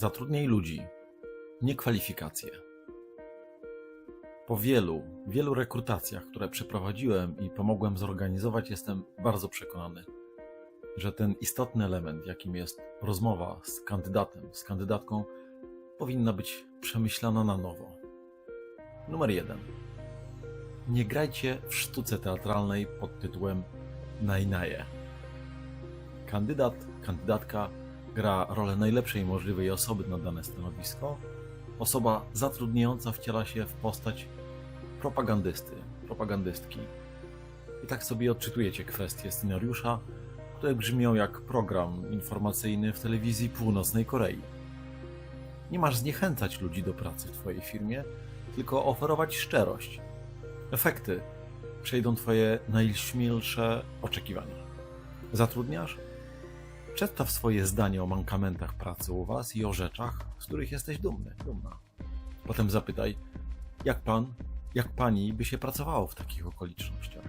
Zatrudniaj ludzi, nie kwalifikacje. Po wielu, wielu rekrutacjach, które przeprowadziłem i pomogłem zorganizować, jestem bardzo przekonany, że ten istotny element, jakim jest rozmowa z kandydatem, z kandydatką, powinna być przemyślana na nowo. Numer jeden. Nie grajcie w sztuce teatralnej pod tytułem Najnaje. Kandydat, kandydatka gra rolę najlepszej możliwej osoby na dane stanowisko. Osoba zatrudniająca wciela się w postać propagandysty, propagandystki. I tak sobie odczytujecie kwestie scenariusza, które brzmią jak program informacyjny w telewizji północnej Korei. Nie masz zniechęcać ludzi do pracy w Twojej firmie, tylko oferować szczerość. Efekty przejdą Twoje najśmielsze oczekiwania. Zatrudniasz? Przedstaw swoje zdanie o mankamentach pracy u Was i o rzeczach, z których jesteś dumny, dumna. Potem zapytaj, jak Pan, jak Pani by się pracowało w takich okolicznościach.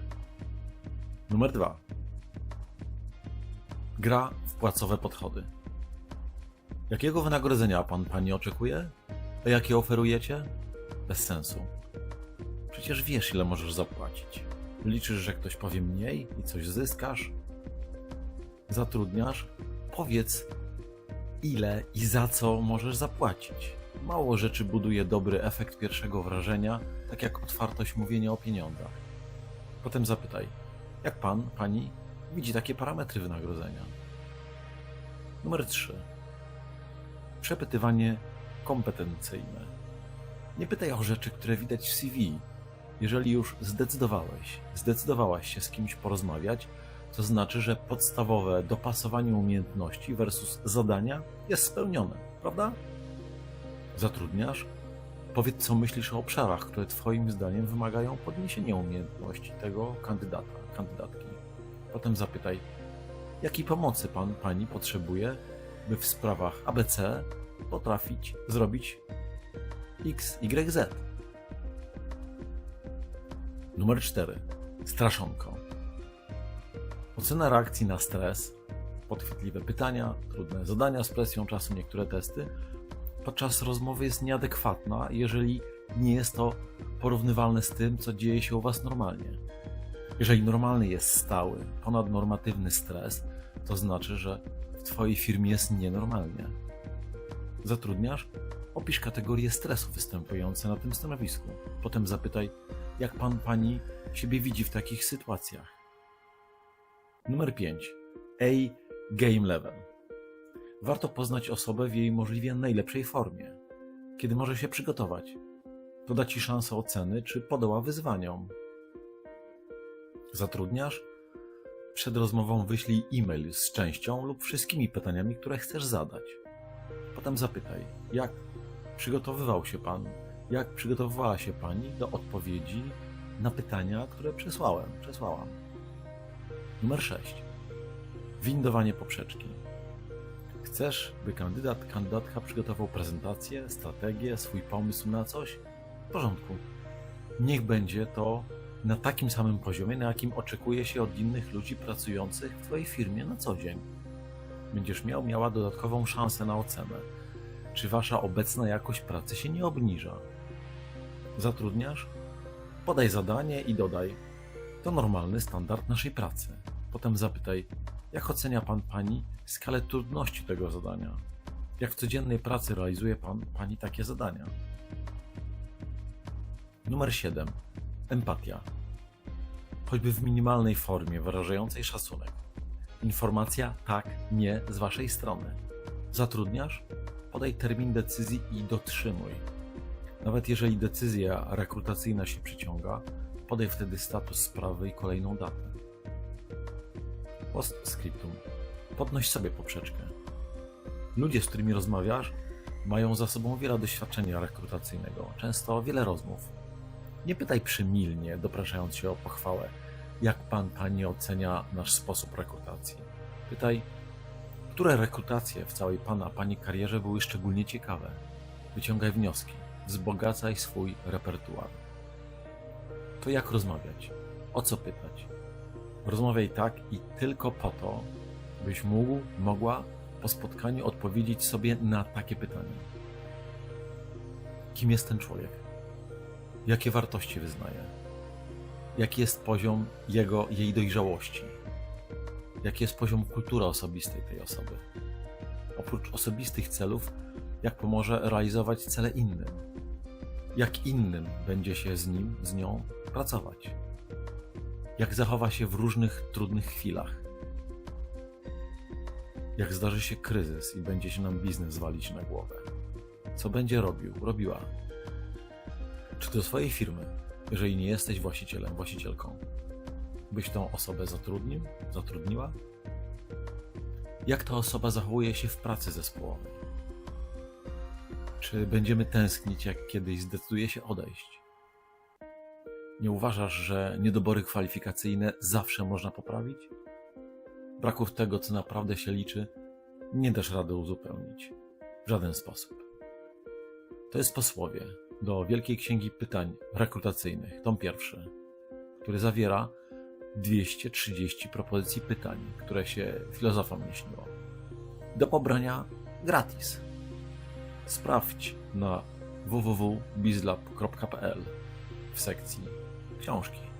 Numer dwa. Gra w płacowe podchody. Jakiego wynagrodzenia Pan, Pani oczekuje? A jakie oferujecie? Bez sensu. Przecież wiesz, ile możesz zapłacić. Liczysz, że ktoś powie mniej i coś zyskasz? Zatrudniasz? Powiedz, ile i za co możesz zapłacić. Mało rzeczy buduje dobry efekt pierwszego wrażenia, tak jak otwartość mówienia o pieniądzach. Potem zapytaj, jak pan, pani widzi takie parametry wynagrodzenia? Numer 3. Przepytywanie kompetencyjne. Nie pytaj o rzeczy, które widać w CV. Jeżeli już zdecydowałeś, zdecydowałaś się z kimś porozmawiać, to znaczy, że podstawowe dopasowanie umiejętności versus zadania jest spełnione, prawda? Zatrudniasz? Powiedz, co myślisz o obszarach, które Twoim zdaniem wymagają podniesienia umiejętności tego kandydata, kandydatki. Potem zapytaj, jakiej pomocy pan, pani potrzebuje, by w sprawach ABC potrafić zrobić X, Y, Z. Numer 4. Straszonko. Ocena reakcji na stres, podchwytliwe pytania, trudne zadania z presją czasu, niektóre testy podczas rozmowy jest nieadekwatna, jeżeli nie jest to porównywalne z tym, co dzieje się u Was normalnie. Jeżeli normalny jest stały, ponadnormatywny stres, to znaczy, że w Twojej firmie jest nienormalnie. Zatrudniasz? Opisz kategorie stresu występujące na tym stanowisku. Potem zapytaj, jak pan, pani siebie widzi w takich sytuacjach. Numer 5. A Game Level. Warto poznać osobę w jej możliwie najlepszej formie. Kiedy może się przygotować? To da ci szansę oceny, czy podoła wyzwaniom. Zatrudniasz? Przed rozmową wyślij e-mail z częścią lub wszystkimi pytaniami, które chcesz zadać. Potem zapytaj, jak przygotowywał się pan, jak przygotowywała się pani do odpowiedzi na pytania, które przesłałem, przesłałam. Numer 6. Windowanie poprzeczki. Chcesz, by kandydat, kandydatka przygotował prezentację, strategię, swój pomysł na coś? W porządku. Niech będzie to na takim samym poziomie, na jakim oczekuje się od innych ludzi pracujących w Twojej firmie na co dzień. Będziesz miał, miała dodatkową szansę na ocenę. Czy Wasza obecna jakość pracy się nie obniża? Zatrudniasz? Podaj zadanie i dodaj. To normalny standard naszej pracy. Potem zapytaj, jak ocenia Pan Pani skalę trudności tego zadania? Jak w codziennej pracy realizuje Pan Pani takie zadania? Numer 7. Empatia. Choćby w minimalnej formie wyrażającej szacunek. Informacja tak, nie z Waszej strony. Zatrudniasz? Podaj termin decyzji i dotrzymuj. Nawet jeżeli decyzja rekrutacyjna się przyciąga, podaj wtedy status sprawy i kolejną datę. Postscriptum. Podnoś sobie poprzeczkę. Ludzie, z którymi rozmawiasz, mają za sobą wiele doświadczenia rekrutacyjnego, często wiele rozmów. Nie pytaj przymilnie, dopraszając się o pochwałę, jak pan, pani ocenia nasz sposób rekrutacji. Pytaj, które rekrutacje w całej pana, pani karierze były szczególnie ciekawe. Wyciągaj wnioski, wzbogacaj swój repertuar. To jak rozmawiać? O co pytać? Rozmawiaj tak i tylko po to, byś mógł, mogła po spotkaniu odpowiedzieć sobie na takie pytanie: Kim jest ten człowiek? Jakie wartości wyznaje? Jaki jest poziom jego, jej dojrzałości? Jaki jest poziom kultury osobistej tej osoby? Oprócz osobistych celów, jak pomoże realizować cele innym? Jak innym będzie się z nim, z nią pracować? Jak zachowa się w różnych trudnych chwilach? Jak zdarzy się kryzys i będzie się nam biznes walić na głowę? Co będzie robił, robiła? Czy do swojej firmy, jeżeli nie jesteś właścicielem, właścicielką, byś tą osobę zatrudnił, zatrudniła? Jak ta osoba zachowuje się w pracy zespołowej? Czy będziemy tęsknić, jak kiedyś zdecyduje się odejść? Nie uważasz, że niedobory kwalifikacyjne zawsze można poprawić? Braków tego, co naprawdę się liczy, nie dasz rady uzupełnić w żaden sposób. To jest posłowie do Wielkiej Księgi Pytań Rekrutacyjnych, tom pierwszy, który zawiera 230 propozycji pytań, które się filozofom nie śniło. Do pobrania gratis. Sprawdź na www.bizlab.pl w sekcji książki.